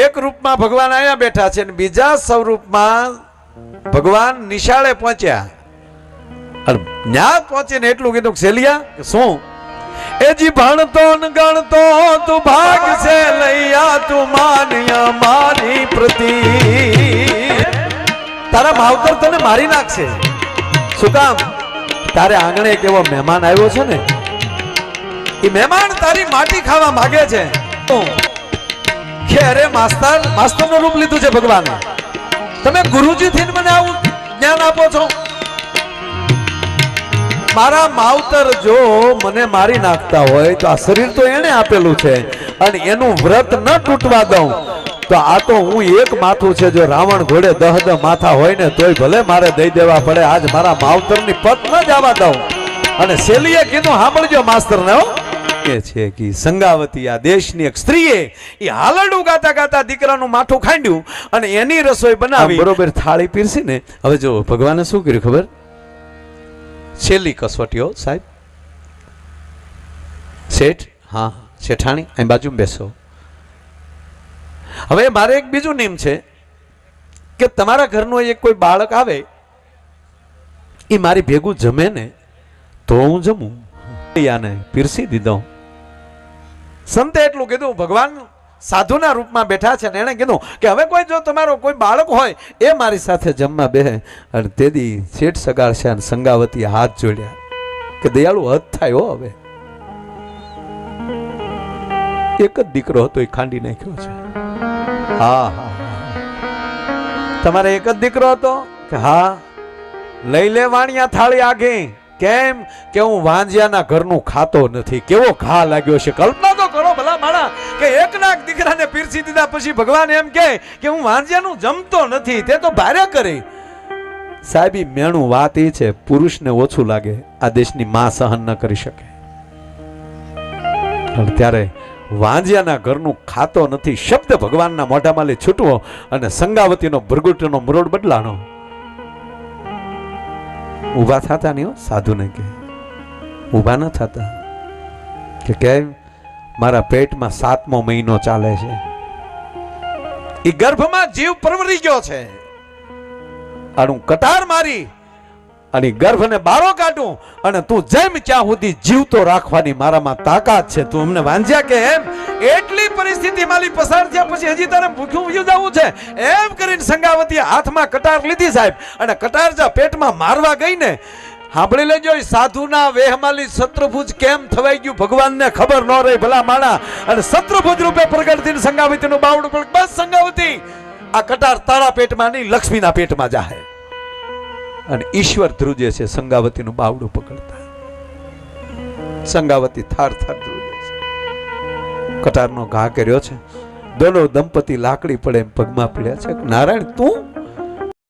એક રૂપમાં ભગવાન અહીંયા બેઠા છે અને બીજા સ્વરૂપમાં ભગવાન નિશાળે પહોંચ્યા. અને ન્યા પહોંચીને એટલું કીધું સેલિયા કે શું? એ જી ભણતો ને ગણતો તું ભાગ છે લૈયા તું માન્યા મારી પ્રતિ. તારા માવતર તને મારી નાખશે. શું કામ? તારે આંગણે એક એવો મહેમાન આવ્યો છે ને? એ મહેમાન તારી માટી ખાવા માગે છે. કે અરે માસ્તર, માસ્તરનું રૂપ લીધું છે ભગવાન. તમે ગુરુજી થી મને આવું જ્ઞાન આપો છો. મારા માવતર જો મને મારી નાખતા હોય, તો આ શરીર તો એને આપેલું છે. અને એનું વ્રત ન તૂટવા દઉં. તો આ તો હું એક માથું છે, જો રાવણ ઘોડે દહ દહ માથા હોય ને, તોય ભલે મારે દઈ દેવા પડે, આજ મારા માવતરની પત ન જવા દઉં. અને શેલીએ કીધું, સાંભળજો માસ્તરને હો. કે છે કે સંગાવતી આ દેશની એક સ્ત્રીએ એ હાલડું ગાતા ગાતા દીકરાનું માથું ખાંડ્યું અને એની રસોઈ બનાવી. બરોબર થાળી પીરસી ને હવે જો ભગવાને શું કર્યું ખબર? છેલ્લી કસોટીઓ સાહેબ. શેઠ હા શેઠાણી અહીં બાજુમાં બેસો. હવે મારે એક બીજું નિયમ છે કે તમારા ઘરનું એક કોઈ બાળક આવે એ મારી ભેગું જમે ને તો હું જમું. આને પીરસી દીધો. સંતે એટલું કીધું, ભગવાન સાધુના રૂપમાં બેઠા છે. ને એણે કીધું કે, હવે કોઈ જો તમારો કોઈ બાળક હોય, એ મારી સાથે જમવા બેહે. અને તેદી શેઠ સગાડશે અને સંગાવતી હાથ જોડ્યા. કે, દયાળુ, હદ થાય હવે. એક જ દીકરો હતો, એ ખાંડી નાખ્યો છે. હા હા. તમારે એક જ દીકરો હતો? કે, હા. લઈ લે વાણિયા થાળી આગે. કેમ? કે હું વાંજિયાના ઘરનું ખાતો નથી. કેવો ઘા લાગ્યો છે? કલ્પના કે એક ના દીકરાને પીરસી દીધા પછી ભગવાન એમ કે કે હું વાંજિયાનું જમતો નથી, તે તો ભારે કરે. સાહેબી મેણું વાત એ છે, પુરુષને ઓછું લાગે, આ દેશની માં સહન ન કરી શકે. ત્યારે વાંજિયાના ઘરનું ખાતો નથી, શબ્દ ભગવાનના મોઢામાં છૂટવો અને સંગાવતીનો ભૃગુટનો મરોડ બદલાણો. ઊભા થતા નહીં સાધુને કે ઊભા ન થતા. કે કેમ? મારા પેટમાં સાતમો મહિનો ચાલે છે. એ ગર્ભમાં જીવ પરવરી ગયો છે. અને કટાર મારી અને ગર્ભને બારો કાઢું અને તું જેમ ક્યાં સુધી જીવતો રાખવાની મારામાં તાકાત છે. તું અમને વાંજ્યા કે એમ એટલી પરિસ્થિતિ માલી પસાર થયા પછી હજી તારે ભૂખ્યું જવું છે. એમ કરીને સંગાવતી હાથમાં કટાર લીધી સાહેબ. અને કટાર જા પેટમાં મારવા ગઈ ને સાંભળી લેજો સાધુના વેહમાલી શત્રુભુજ કેમ થવાઈ ગયું? ભગવાનને ખબર ન રહી, ભલા માણા. અને શત્રુભુજ રૂપે પ્રગટ સંગાવતીનું બાવડું પણ બસ સંગાવતી. આ કટાર તારા પેટમાં નહીં, લક્ષ્મીના પેટમાં જાહે. અને ઈશ્વર ધ્રુજે છે, સંગાવતીનું બાવડું પકડતા. સંગાવતી થાર થાર ધ્રુજે છે. કટારનો ઘા કર્યો છે. દોનો દંપતી લાકડી પડે એમ પગમાં પડ્યા છે. નારાયણ, તું